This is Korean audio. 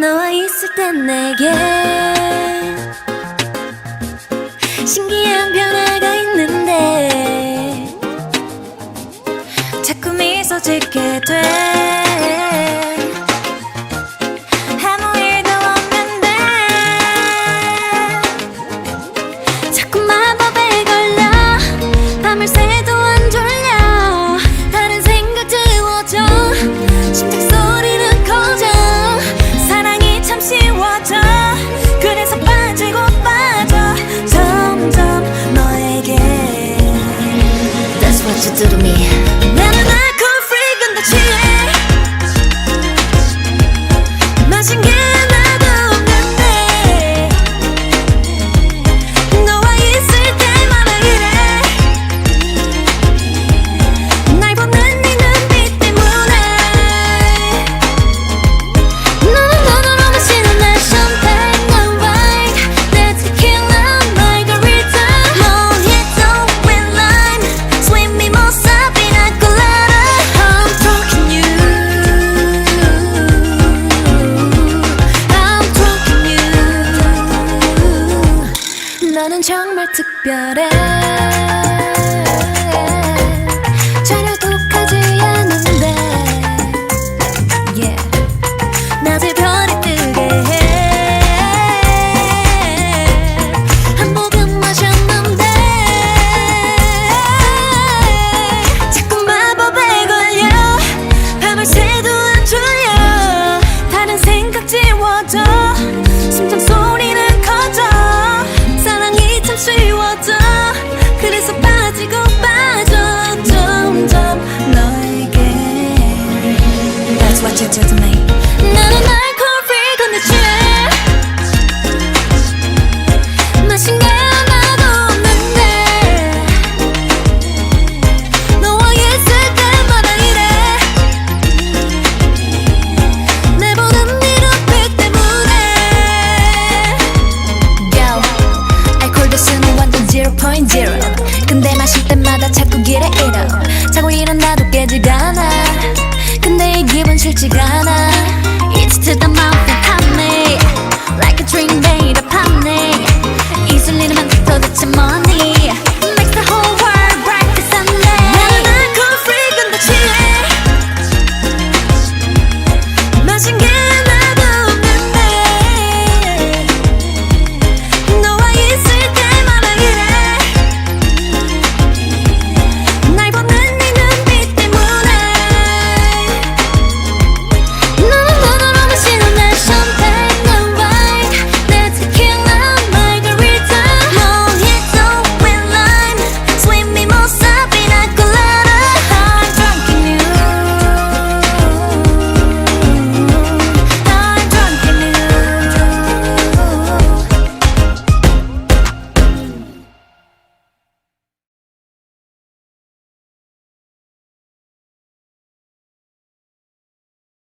너와 있을 땐 내게 신기한 변화가 있는데 자꾸 미소 짓게 돼. to do to me. 너는 정말 특별해. 0.0 근데 마실 때마다 자꾸 길에 잃어 자고 일어나도 깨지가 않아. 근데 이 기분 싫지가 않아.